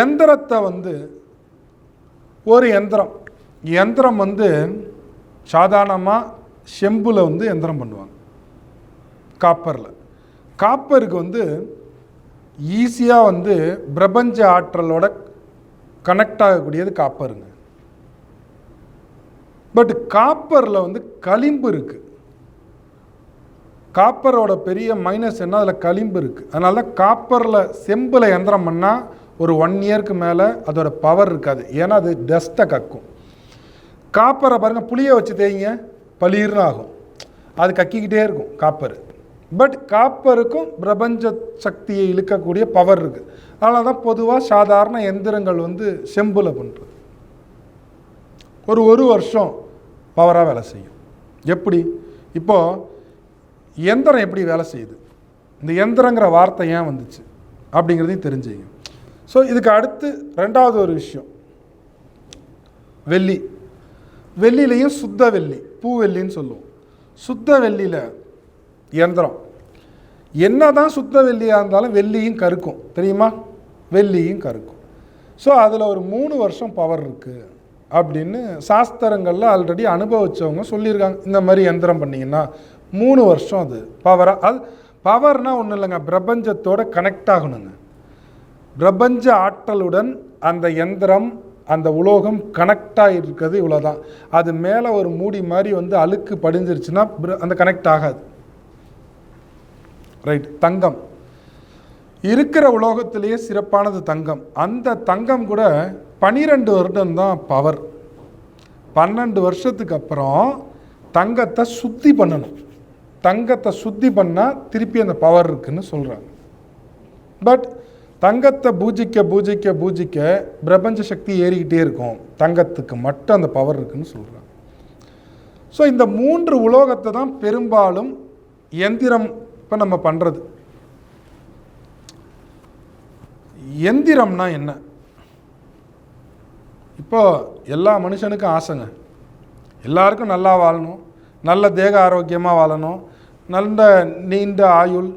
எந்திரத்தை வந்து ஒரு எந்திரம் எந்திரம் வந்து சாதாரணமாக செம்பில் வந்து எந்திரம் பண்ணுவாங்க. காப்பரில். காப்பருக்கு வந்து ஈஸியாக வந்து பிரபஞ்ச ஆற்றலோட கனெக்ட் ஆகக்கூடியது காப்பருங்க. பட் காப்பரில் வந்து களிம்பு இருக்குது காப்பரோட பெரிய மைனஸ் என்ன? அதில் களிம்பு இருக்குது அதனால தான் காப்பரில் செம்பில் எந்திரம் பண்ணால் ஒரு ஒன் இயர்க்கு மேலே அதோட பவர் இருக்காது. ஏன்னா அது டஸ்ட்டை கக்கும். காப்பரை பாருங்கள் புளியை வச்சு தேய்ங்க பளிர்னு ஆகும். அது கக்கிக்கிட்டே இருக்கும் காப்பர். பட் காப்பருக்கும் பிரபஞ்ச சக்தியை இழுக்கக்கூடிய பவர் இருக்குது அதனால தான் பொதுவாக சாதாரண எந்திரங்கள் வந்து செம்பில் பண்ணுறது ஒரு ஒரு வருஷம் பவராக வேலை செய்யும். எப்படி? இப்போது எந்திரம் எப்படி வேலை செய்யுது? இந்த எந்திரங்கிற வார்த்தை ஏன் வந்துச்சு? அப்படிங்கிறதையும் தெரிஞ்சுங்க. ஸோ இதுக்கு அடுத்து ரெண்டாவது ஒரு விஷயம். வெள்ளி. வெள்ளிலையும் சுத்த வெள்ளி. பூவெள்ளின்னு சொல்லுவோம். சுத்த வெள்ளியில் எந்திரம் என்னதான் சுத்த வெள்ளியாக இருந்தாலும் வெள்ளியும் கருக்கும். தெரியுமா? வெள்ளியும் கருக்கும். ஸோ அதில் ஒரு மூணு வருஷம் பவர் இருக்குது அப்படின்னு சாஸ்திரங்களில் ஆல்ரெடி அனுபவிச்சவங்க சொல்லியிருக்காங்க. இந்த மாதிரி எந்திரம் பண்ணிங்கன்னா மூணு வருஷம் அது பவராக அது பவர்னால் ஒன்றும் இல்லைங்க. பிரபஞ்சத்தோட கனெக்ட் ஆகணுங்க. பிரபஞ்ச ஆற்றலுடன் அந்த எந்திரம் அந்த உலோகம் கனெக்டாக இருக்கிறது இவ்வளோ தான் அது மேலே ஒரு மூடி மாதிரி வந்து அழுக்கு படிஞ்சிருச்சுன்னா அந்த கனெக்ட் ஆகாது. ரைட் தங்கம். இருக்கிற உலோகத்திலேயே சிறப்பானது தங்கம். அந்த தங்கம் கூட பனிரெண்டு வருடம் தான் பவர் பன்னெண்டு வருஷத்துக்கு அப்புறம் தங்கத்தை சுத்தி பண்ணணும். தங்கத்தை சுத்தி பண்ணால் திருப்பி அந்த பவர் இருக்குன்னு சொல்கிறாங்க பட் தங்கத்தை பூஜிக்க பூஜிக்க பூஜிக்க பிரபஞ்ச சக்தி ஏறிக்கிட்டே இருக்கும். தங்கத்துக்கு மட்டும் அந்த பவர் இருக்குன்னு சொல்கிறாங்க ஸோ இந்த மூன்று உலோகத்தை தான் பெரும்பாலும் எந்திரம் இப்போ நம்ம பண்ணுறது எந்திரம்னா என்ன? இப்போ எல்லா மனுஷனுக்கும் ஆசைங்க. எல்லாருக்கும் நல்லா வாழணும். நல்ல தேக ஆரோக்கியமாக வாழணும். நல்ல நீண்ட ஆயுள்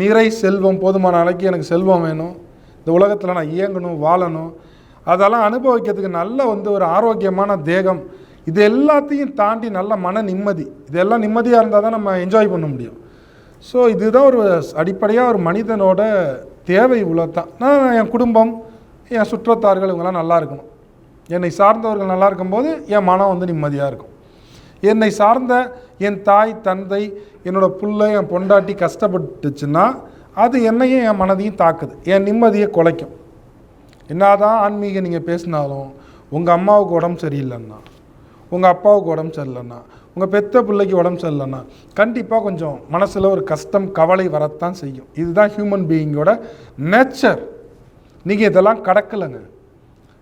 நிறை செல்வம் போதுமான அளவுக்கு எனக்கு செல்வம் வேணும். இந்த உலகத்தில் நான் இயங்கணும் வாழணும். அதெல்லாம் அனுபவிக்கிறதுக்கு நல்ல வந்து ஒரு ஆரோக்கியமான தேகம். இது எல்லாத்தையும் தாண்டி நல்ல மன நிம்மதி. இதெல்லாம் நிம்மதியாக இருந்தால் தான் நம்ம என்ஜாய் பண்ண முடியும். ஸோ இதுதான் ஒரு அடிப்படையாக ஒரு மனிதனோட தேவை இவ்வளோ தான் நான் என் குடும்பம் என் சுற்றத்தார்கள் இவங்கெல்லாம் நல்லா இருக்கணும். என்னை சார்ந்தவர்கள் நல்லா இருக்கும்போது என் மனம் வந்து நிம்மதியாக இருக்கும். என்னை சார்ந்த என் தாய் தந்தை என்னோட புள்ள என் பொண்டாட்டி கஷ்டப்பட்டுச்சுன்னா அது என்னையும் என் மனதையும் தாக்குது. என் நிம்மதியை குலைக்கும். என்னதான் ஆன்மீகம் நீங்கள் பேசினாலும் உங்கள் அம்மாவுக்கு உடம்பு சரியில்லைன்னா உங்கள் அப்பாவுக்கு உடம்பு சரியில்லைன்னா உங்கள் பெத்த பிள்ளைக்கு உடம்பு சரியில்லைன்னா கண்டிப்பாக கொஞ்சம் மனசில் ஒரு கஷ்டம் கவலை வரத்தான் செய்யும். இதுதான் ஹியூமன் பீயிங்கோட நேச்சர் நீங்கள் இதெல்லாம் கடக்கலைங்க.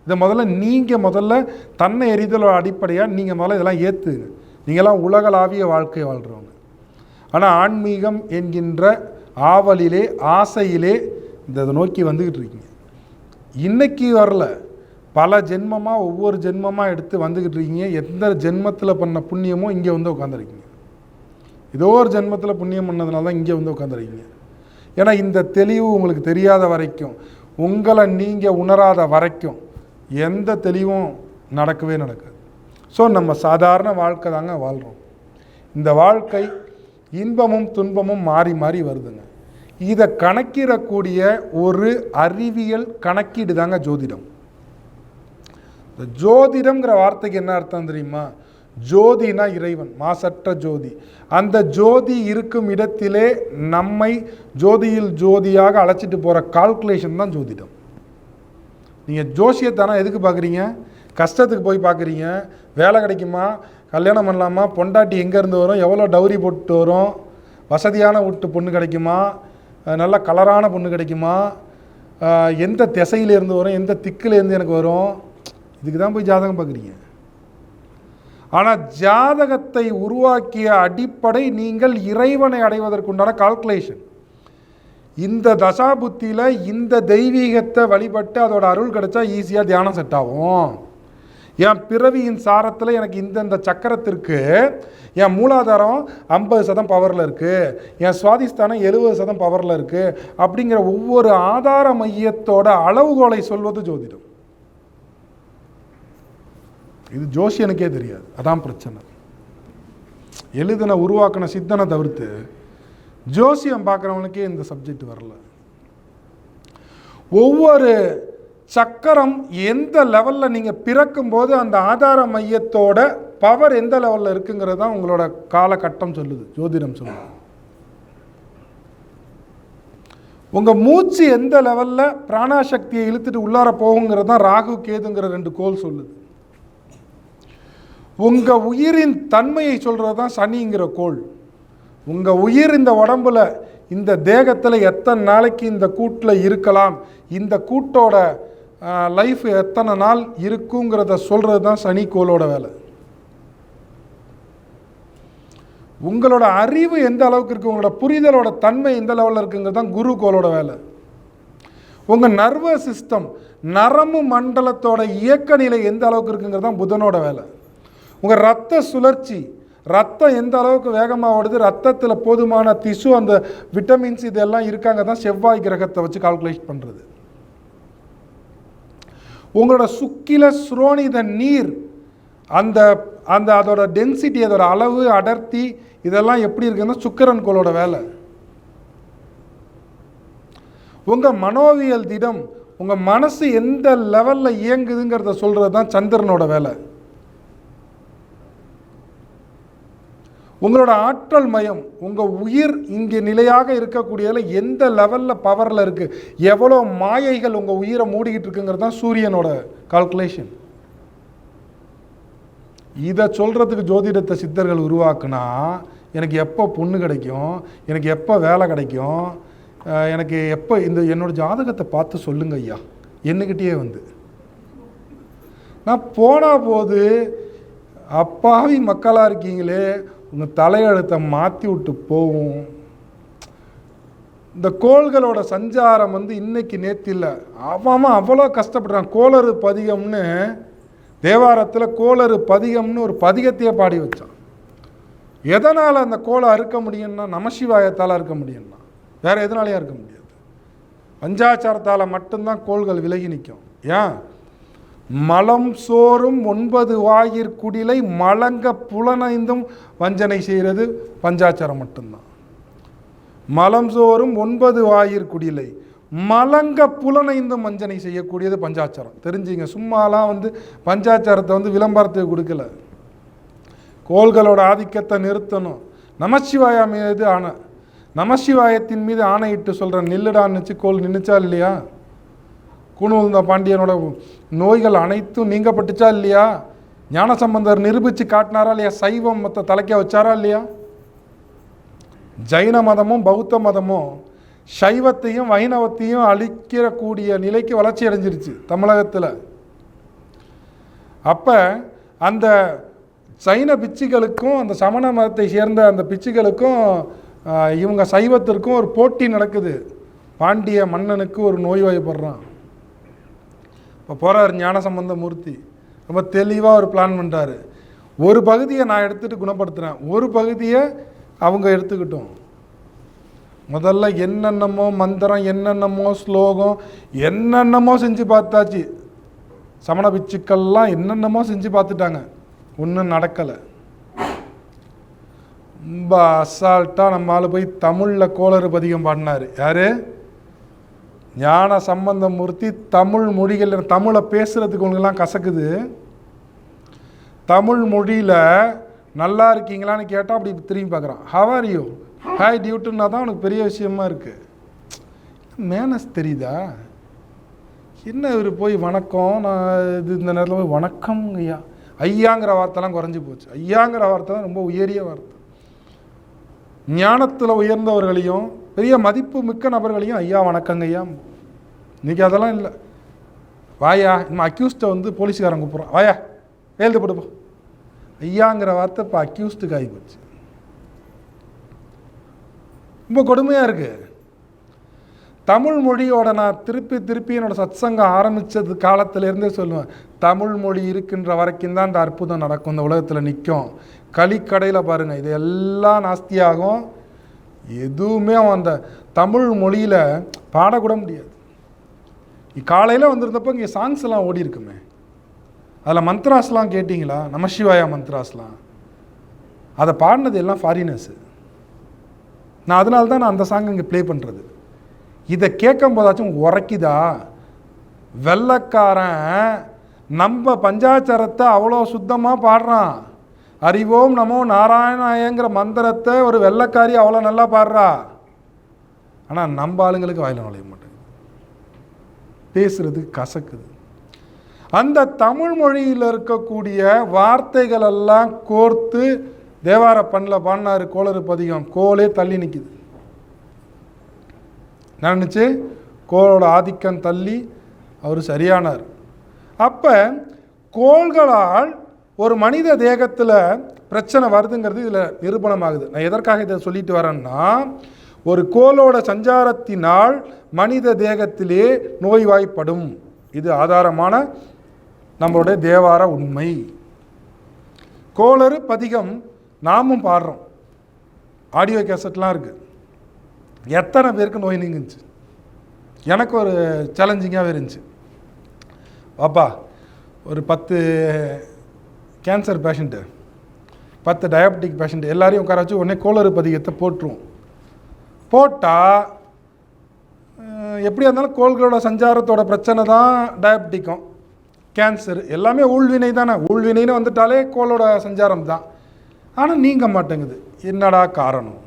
இதை முதல்ல நீங்கள் முதல்ல தன்னை எரிதலோட அடிப்படையாக நீங்கள் முதல்ல இதெல்லாம் ஏற்றுங்க நீங்கள்லாம் உலகளாவிய வாழ்க்கை வாழ்கிறவங்க ஆனால் ஆன்மீகம் என்கின்ற ஆவலிலே ஆசையிலே இந்த இதை நோக்கி வந்துக்கிட்டு இருக்கீங்க. இன்னைக்கு வரல. பல ஜென்மமாக ஒவ்வொரு ஜென்மமாக எடுத்து வந்துக்கிட்டு இருக்கீங்க. எந்த ஜென்மத்தில் பண்ண புண்ணியமோ இங்கே வந்து உட்காந்துருக்கீங்க ஏதோ ஒரு ஜென்மத்தில் புண்ணியம் பண்ணதுனால தான் இங்கே வந்து உட்காந்துருக்கீங்க ஏன்னா இந்த தெளிவு உங்களுக்கு தெரியாத வரைக்கும் உங்களை நீங்கள் உணராத வரைக்கும் எந்த தெளிவும் நடக்கவே நடக்காது. ஸோ நம்ம சாதாரண வாழ்க்கை தாங்க வாழ்கிறோம் இந்த வாழ்க்கை இன்பமும் துன்பமும் மாறி மாறி வருதுங்க. இதை கணக்கிடக்கூடிய ஒரு அறிவியல் கணக்கீடு தாங்க ஜோதிடம். இந்த ஜோதிடம்ங்கிற வார்த்தைக்கு என்ன அர்த்தம் தெரியுமா? ஜோதினா இறைவன் மாசற்ற ஜோதி. அந்த ஜோதி இருக்கும் இடத்திலே நம்மை ஜோதியில் ஜோதியாக அழைச்சிட்டு போகிற கால்குலேஷன் தான் ஜோதிடம். நீங்கள் ஜோசியத்தானா எதுக்கு பார்க்குறீங்க கஷ்டத்துக்கு போய் பார்க்குறீங்க வேலை கிடைக்குமா? கல்யாணம் பண்ணலாமா? பொண்டாட்டி எங்கேருந்து வரும்? எவ்வளோ டவுரி போட்டு வரும்? வசதியான வீட்டு பொண்ணு கிடைக்குமா? நல்ல கலரான பொண்ணு கிடைக்குமா? எந்த திசையிலேருந்து வரும்? எந்த திக்கிலேருந்து எனக்கு வரும்? இதுக்கு தான் போய் ஜாதகம் பார்க்குறீங்க. ஆனால் ஜாதகத்தை உருவாக்கிய அடிப்படை நீங்கள் இறைவனை அடைவதற்குண்டான கால்குலேஷன் இந்த தசாபுத்தியில் இந்த தெய்வீகத்தை வழிபட்டு அதோட அருள் கிடைச்சா ஈஸியாக தியானம் செட் ஆகும். என் பிறவியின் சாரத்தில் எனக்கு இந்தந்த சக்கரத்திற்கு என் மூலாதாரம் ஐம்பது சதம் பவரில் இருக்குது என் சுவாதிஸ்தானம் எழுபது சதம் பவரில் இருக்குது அப்படிங்கிற ஒவ்வொரு ஆதார மையத்தோட அளவுகோலை சொல்வது ஜோதிடம். இது ஜோசியனுக்கே தெரியாது. அதான் பிரச்சனை. எழுதின உருவாக்கின சித்தனை தவிர்த்து ஜோசியம் பார்க்குறவனுக்கே இந்த சப்ஜெக்ட் வரல. ஒவ்வொரு சக்கரம் எந்த லெவலில் நீங்கள் பிறக்கும்போது அந்த ஆதார மையத்தோட பவர் எந்த லெவலில் இருக்குங்கிறது தான் உங்களோட காலகட்டம் சொல்லுது ஜோதிடம் சொல்லுது. உங்கள் மூச்சு எந்த லெவலில் பிராணாசக்தியை இழுத்துட்டு உள்ளார போகுங்கிறது தான் ராகு கேதுங்கிற ரெண்டு கோல் சொல்லுது. உங்கள் உயிரின் தன்மையை சொல்கிறது தான் சனிங்கிற கோள். உங்கள் உயிர் இந்த உடம்புல இந்த தேகத்தில் எத்தனை நாளைக்கு இந்த கூட்டில் இருக்கலாம் இந்த கூட்டோட லைஃப் எத்தனை நாள் இருக்குங்கிறத சொல்கிறது தான் சனி கோளோட வேலை. உங்களோட அறிவு எந்த அளவுக்கு இருக்குது உங்களோட புரிதலோட தன்மை எந்த லெவலில் இருக்குங்கிறது தான் குரு கோளோட வேலை. உங்கள் நர்வஸ் சிஸ்டம் நரம்பு மண்டலத்தோட இயக்க நிலை எந்த அளவுக்கு இருக்குங்கிறது தான் புதனோட வேலை. உங்கள் ரத்த சுழற்சி ரத்தம் எந்த அளவுக்கு வேகமாக ஓடுது ரத்தத்தில் போதுமான திசு அந்த விட்டமின்ஸ் இதெல்லாம் இருக்காங்க தான் செவ்வாய் கிரகத்தை வச்சு கால்குலேட் பண்ணுறது உங்களோட சுக்கில சுரோணித நீர் அந்த அந்த அதோட டென்சிட்டி அதோட அளவு அடர்த்தி இதெல்லாம் எப்படி இருக்குன்னா சுக்கிரன் கோளோட வேலை. உங்கள் மனோவியல் திடம் உங்கள் மனசு எந்த லெவலில் இயங்குதுங்கிறத சொல்கிறது தான் சந்திரனோட வேலை. உங்களோட ஆற்றல் மயம் உங்கள் உயிர் இங்கே நிலையாக இருக்கக்கூடியதில் எந்த லெவலில் பவரில் இருக்குது எவ்வளோ மாயைகள் உங்கள் உயிரை மூடிக்கிட்டு இருக்குங்கிறது தான் சூரியனோட கால்குலேஷன் இதை சொல்கிறதுக்கு ஜோதிடத்தை சித்தர்கள் உருவாக்குனா எனக்கு எப்போ பொண்ணு கிடைக்கும் எனக்கு எப்போ வேலை கிடைக்கும் எனக்கு எப்போ இந்த என்னோட ஜாதகத்தை பார்த்து சொல்லுங்க ஐயா. என்னகிட்டயே வந்து. நான் போனா போது அப்பாவி மக்களாக இருக்கீங்களே உங்கள் தலையெழுத்தை மாற்றி விட்டு போகும். இந்த கோள்களோட சஞ்சாரம் வந்து இன்னைக்கு நேற்று இல்லை அவன் அவ்வளோ கஷ்டப்படுறான். கோளறு பதிகம்னு தேவாரத்தில் கோளறு பதிகம்னு ஒரு பதிகத்தையே பாடி வச்சான். எதனால் அந்த கோலை அறுக்க முடியும்னா நமசிவாயத்தால் அறுக்க முடியும்னா? வேறு எதனாலையும் அறுக்க முடியாது. பஞ்சாச்சாரத்தால் மட்டும்தான் கோள்கள் விலகி நிற்கும் ஏன்? மலம் சோறும் ஒன்பது வாயிற் குடிலை மலங்க புலனைந்தும் வஞ்சனை செய்கிறது. பஞ்சாச்சாரம் மட்டும்தான். மலம் சோறும் ஒன்பது வாயிற் குடிலை மலங்க புலனைந்தும் வஞ்சனை செய்யக்கூடியது பஞ்சாச்சாரம் தெரிஞ்சுங்க சும்மாலாம் வந்து பஞ்சாச்சாரத்தை வந்து விளம்பரத்துக்கு கொடுக்கல. கோள்களோட ஆதிக்கத்தை நிறுத்தணும். நமசிவாயா மீது ஆணை. நமசிவாயத்தின் மீது ஆணையிட்டு சொல்கிறேன் நில்லுடான்னுச்சு கோல் நின்றுச்சா இல்லையா? கூணுந்த பாண்டியனோட நோய்கள் அனைத்தும் நீங்கப்பட்டுச்சா இல்லையா? ஞானசம்பந்தர் நிரூபித்து காட்டினாரா இல்லையா? சைவம் மத்த தலைக்க வச்சாரா இல்லையா? ஜைன மதமும் பௌத்த மதமும் சைவத்தையும் வைணவத்தையும் அழிக்கிறக்கூடிய நிலைக்கு வளர்ச்சி அடைஞ்சிருச்சு தமிழகத்தில். அப்போ அந்த சைன பிச்சுகளுக்கும் அந்த சமண மதத்தை சேர்ந்த அந்த பிச்சுகளுக்கும் இவங்க சைவத்திற்கும் ஒரு போட்டி நடக்குது. பாண்டிய மன்னனுக்கு ஒரு நோய்வாய்ப்படுறான். இப்போ போகிறார் ஞானசம்பந்த மூர்த்தி. ரொம்ப தெளிவாக ஒரு பிளான் பண்ணுறாரு ஒரு பகுதியை நான் எடுத்துகிட்டு குணப்படுத்துகிறேன் ஒரு பகுதியை அவங்க எடுத்துக்கிட்டோம். முதல்ல என்னென்னமோ மந்திரம் என்னென்னமோ ஸ்லோகம் என்னென்னமோ செஞ்சு பார்த்தாச்சு. சமண பிச்சுக்கள்லாம் என்னென்னமோ செஞ்சு பார்த்துட்டாங்க. ஒன்றும் நடக்கலை. ரொம்ப அசால்ட்டாக நம்ம ஆள் போய் தமிழில் கோளறு பதிகம் பாடினார். யார்? ஞான சம்பந்தமூர்த்தி தமிழ் மொழிகள் தமிழை பேசுகிறதுக்கு உங்களுக்கெல்லாம் கசக்குது. தமிழ் மொழியில் நல்லா இருக்கீங்களான்னு கேட்டால் அப்படி திரும்பி பார்க்குறான். ஹவர் யூ ஹாய் டியூட்டுன்னா தான் உனக்கு பெரிய விஷயமா இருக்குது மேனஸ் தெரியுதா? என்ன இவர் போய் வணக்கம்? நான் இது இந்த நேரத்தில் போய் வணக்கம் ஐயா. ஐயாங்கிற வார்த்தைலாம் குறைஞ்சி போச்சு. ஐயாங்கிற வார்த்தை தான் ரொம்ப உயரிய வார்த்தை. ஞானத்தில் உயர்ந்தவர்களையும் பெரிய மதிப்பு மிக்க நபர்களையும் ஐயா வணக்கங்க ஐயா. அதெல்லாம் இல்லை. வாயா நம்ம அக்யூஸ்ட்டை வந்து போலீஸ்காரன் கூப்பிட்றான். வாயா எழுது போடுப்போம் ஐயாங்கிற வார்த்தை இப்போ அக்யூஸ்டுக்கு ஆகி போச்சு. ரொம்ப கொடுமையாக இருக்குது தமிழ் மொழியோட நான் திருப்பி திருப்பி என்னோடய சத்சங்கம் ஆரம்பித்தது காலத்திலேருந்தே சொல்லுவேன். தமிழ் மொழி இருக்கின்ற வரைக்கும் தான் இந்த அற்புதம் நடக்கும். இந்த உலகத்தில் நிற்கும் களிக்கடையில் பாருங்கள் இது எல்லாம் நாஸ்தியாகும். எதுவுமே அவன் அந்த தமிழ் மொழியில் பாடக்கூட முடியாது. காலையில் வந்திருந்தப்போ இங்கே சாங்ஸ் எல்லாம் ஓடி இருக்குமே. அதில் மந்த்ராஸ்லாம் கேட்டிங்களா? நமசிவாயா மந்த்ராஸ்லாம் அதை பாடினது எல்லாம் ஃபாரினர்ஸு நான் அதனால தான் நான் அந்த சாங் இங்கே ப்ளே பண்ணுறது இதை கேட்கும் போதாச்சும் உரைக்குதா? வெள்ளக்காரன் நம்ம பஞ்சாச்சாரத்தை அவ்வளோ சுத்தமாக பாடுறான். அறிவோம் நமோ நாராயணாயங்கிற மந்திரத்தை ஒரு வெள்ளக்காரி அவ்வளோ நல்லா பாடுறா. ஆனால் நம்ம ஆளுங்களுக்கு வாயில் நுழைய மாட்டேங்குது. பேசுறது கசக்குது. அந்த தமிழ் மொழியில் இருக்கக்கூடிய வார்த்தைகள் எல்லாம் கோர்த்து தேவார பண்ணில் பாடினார் கோளறு பதிகம். கோலே தள்ளி நிற்கிது நினச்சி? கோளோட ஆதிக்கம் தள்ளி அவர் சரியானார். அப்போ கோள்களால் ஒரு மனித தேகத்தில் பிரச்சனை வருதுங்கிறது இதில் நிரூபணமாகுது. நான் எதற்காக இதை சொல்லிட்டு வரேன்னா ஒரு கோளோட சஞ்சாரத்தினால் மனித தேகத்திலே நோய்வாய்ப்படும். இது ஆதாரமான நம்மளுடைய தேவார உண்மை. கோளறு பதிகம் நாமும் பாடுறோம். ஆடியோ கேசட்லாம் இருக்குது எத்தனை பேருக்கு நோய் நீங்குச்சு? எனக்கு ஒரு சேலஞ்சிங்காகவே இருந்துச்சு. பாப்பா ஒரு பத்து கேன்சர் பேஷண்ட்டு பத்து டயபெட்டிக் பேஷண்ட் எல்லாரையும் உட்கார வச்சு உடனே கோளறு பதிகத்தை போட்டுருவோம் போட்டால் எப்படியா இருந்தாலும் கோள்களோட சஞ்சாரத்தோட பிரச்சனை தான் டயபெட்டிக்கும் கேன்சர் எல்லாமே ஊழ்வினை தானே. ஊழ்வினைன்னு வந்துட்டாலே கோளோட சஞ்சாரம் தான். ஆனால் நீங்க மாட்டேங்குது. என்னடா காரணம்?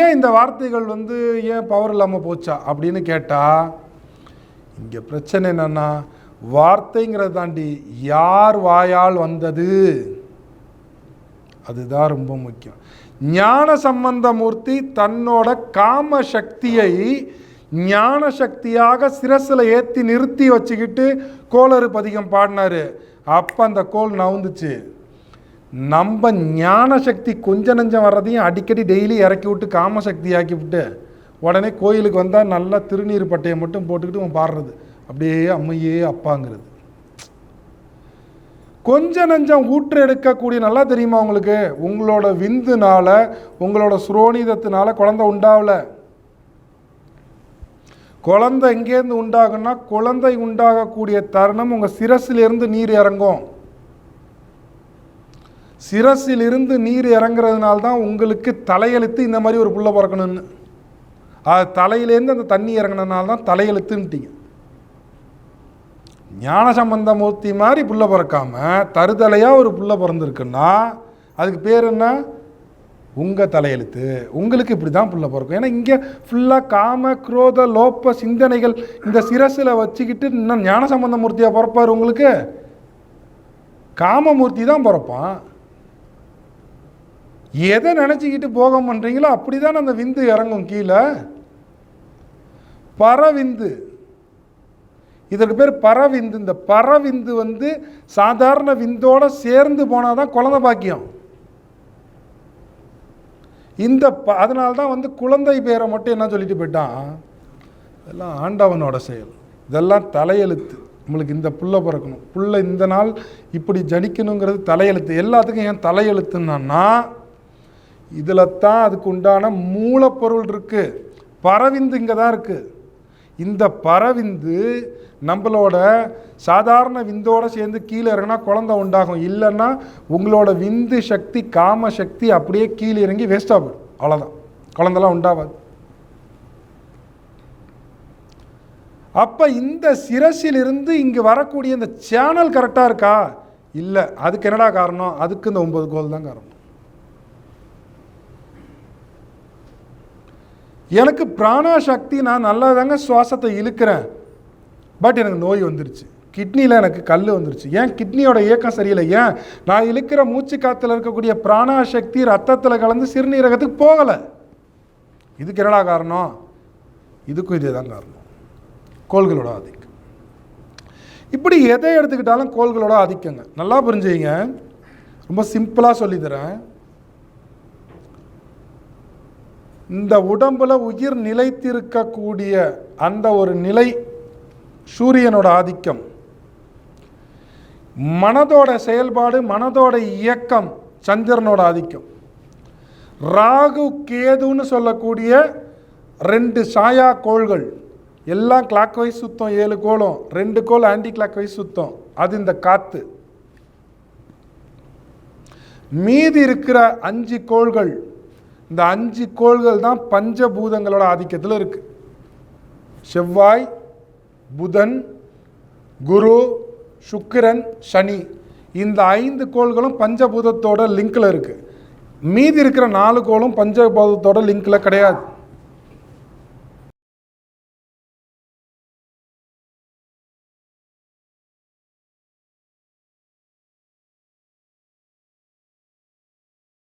ஏன் இந்த வார்த்தைகள் வந்து ஏன் பவர் இல்லாமல் போச்சா? அப்படின்னு கேட்டால் இங்கே பிரச்சனை என்னென்னா வார்த்தைங்கிறத தாண்டி யார் வாயால் வந்தது? அதுதான் ரொம்ப முக்கியம். ஞான சம்பந்தமூர்த்தி தன்னோட காம சக்தியை ஞான சக்தியாக சிரசில் ஏற்றி நிறுத்தி வச்சுக்கிட்டு கோளறு பதிகம் பாடினாரு. அப்போ அந்த கோல் நவுந்துச்சு. நம்ம ஞான சக்தி கொஞ்ச நஞ்சம் வர்றதையும் அடிக்கடி டெய்லி இறக்கி விட்டு காம சக்தி ஆக்கி விட்டு உடனே கோயிலுக்கு வந்தால் நல்லா திருநீர் பட்டையை மட்டும் போட்டுக்கிட்டு பாடுறது. அப்படியே அம்மையே அப்பாங்கிறது. கொஞ்ச நஞ்சம் ஊற்று எடுக்கக்கூடிய நல்லா தெரியுமா உங்களுக்கு? உங்களோட விந்துனால உங்களோட சுரோனிதத்தினால குழந்தை உண்டாகல குழந்தை எங்கேருந்து உண்டாகும்னா குழந்தை உண்டாகக்கூடிய தருணம் உங்கள் சிரசிலிருந்து நீர் இறங்கும். சிரசிலிருந்து நீர் இறங்குறதுனால தான் உங்களுக்கு தலையெழுத்து இந்த மாதிரி ஒரு புள்ள பிறக்கணும்னு. அது தலையிலேருந்து அந்த தண்ணி இறங்கினதுனால தான் தலையெழுத்துன்ட்டீங்க. ஞான சம்பந்தமூர்த்தி மாதிரி புள்ள பிறக்காமல் தருதலையாக ஒரு புள்ள பிறந்திருக்குன்னா அதுக்கு பேர் என்ன? உங்கள் தலையெழுத்து. உங்களுக்கு இப்படி தான் புள்ள பிறக்கும். ஏன்னா இங்கே ஃபுல்லாக காம குரோத லோப்ப சிந்தனைகள் இந்த சிரசில் வச்சுக்கிட்டு இன்னும் ஞான சம்பந்தமூர்த்தியாக பிறப்பார் உங்களுக்கு? காமமூர்த்தி தான் பிறப்பான். எதை நினச்சிக்கிட்டு போகம் பண்ணுறீங்களோ அப்படி தான் அந்த விந்து இறங்கும் கீழே. பறவிந்து. இதற்கு பேர் பறவிந்து இந்த பறவிந்து வந்து சாதாரண விந்தோட சேர்ந்து போனால் தான் குழந்தை பாக்கியம். இந்த ப அதனால தான் வந்து குழந்தை பேரை மட்டும் என்ன சொல்லிட்டு போயிட்டான்? இதெல்லாம் ஆண்டவனோட செயல். இதெல்லாம் தலையெழுத்து. நம்மளுக்கு இந்த புள்ள பிறக்கணும். புள்ள இந்த நாள் இப்படி ஜனிக்கணுங்கிறது தலையெழுத்து. எல்லாத்துக்கும் ஏன் தலையெழுத்துன்னா இதில் தான் அதுக்கு உண்டான மூலப்பொருள் இருக்குது பறவிந்து இங்கே தான் இருக்குது இந்த பறவிந்து நம்மளோட சாதாரண விந்தோட சேர்ந்து கீழே இறங்கினா குழந்தை உண்டாகும். இல்லைன்னா உங்களோட விந்து சக்தி காம சக்தி அப்படியே கீழே இறங்கி வேஸ்ட்டாக போயிடும். அவ்வளோதான் குழந்தெல்லாம் உண்டாகாது அப்போ இந்த சிரசிலிருந்து இங்கே வரக்கூடிய இந்த சேனல் கரெக்டாக இருக்கா? இல்லை. அதுக்கு என்னடா காரணம்? அதுக்கு இந்த ஒம்பது கோல் தான் காரணம். எனக்கு பிராணா சக்தி நான் நல்லா தாங்க சுவாசத்தை இழுக்கிறேன். பட் எனக்கு நோய் வந்துருச்சு. கிட்னியில் எனக்கு கல் வந்துருச்சு. ஏன் கிட்னியோட இயக்கம் சரியில்லை? ஏன்? நான் இழுக்கிற மூச்சு காற்றுல இருக்கக்கூடிய பிராணா சக்தி ரத்தத்தில் கலந்து சிறுநீரகத்துக்கு போகலை. இதுக்கு என்னடா காரணம்? இதுக்கும் இதே தான் காரணம். கோள்களோட ஆதிக்கம். இப்படி எதை எடுத்துக்கிட்டாலும் கோள்களோட ஆதிக்கங்க. நல்லா புரிஞ்சுங்க ரொம்ப சிம்பிளாக சொல்லித்தரேன். இந்த உடம்புல உயிர் நிலைத்திருக்கக்கூடிய அந்த ஒரு நிலை சூரியனோட ஆதிக்கம். மனதோட செயல்பாடு மனதோட இயக்கம் சந்திரனோட ஆதிக்கம். ராகு கேதுன்னு சொல்லக்கூடிய ரெண்டு சாயா கோள்கள். எல்லாம் கிளாக் வைஸ் சுத்தம் ஏழு கோளும். ரெண்டு கோள் ஆன்டி கிளாக் வைஸ் சுத்தம். அது இந்த காத்து. மீதி இருக்கிற அஞ்சு கோள்கள் இந்த அஞ்சு கோள்கள் தான் பஞ்சபூதங்களோட ஆதிக்கத்தில் இருக்குது செவ்வாய் புதன் குரு சுக்கிரன் சனி. இந்த ஐந்து கோள்களும் பஞ்சபூதத்தோட லிங்கில் இருக்குது மீதி இருக்கிற நாலு கோளும் பஞ்சபூதத்தோட லிங்கில் கிடையாது.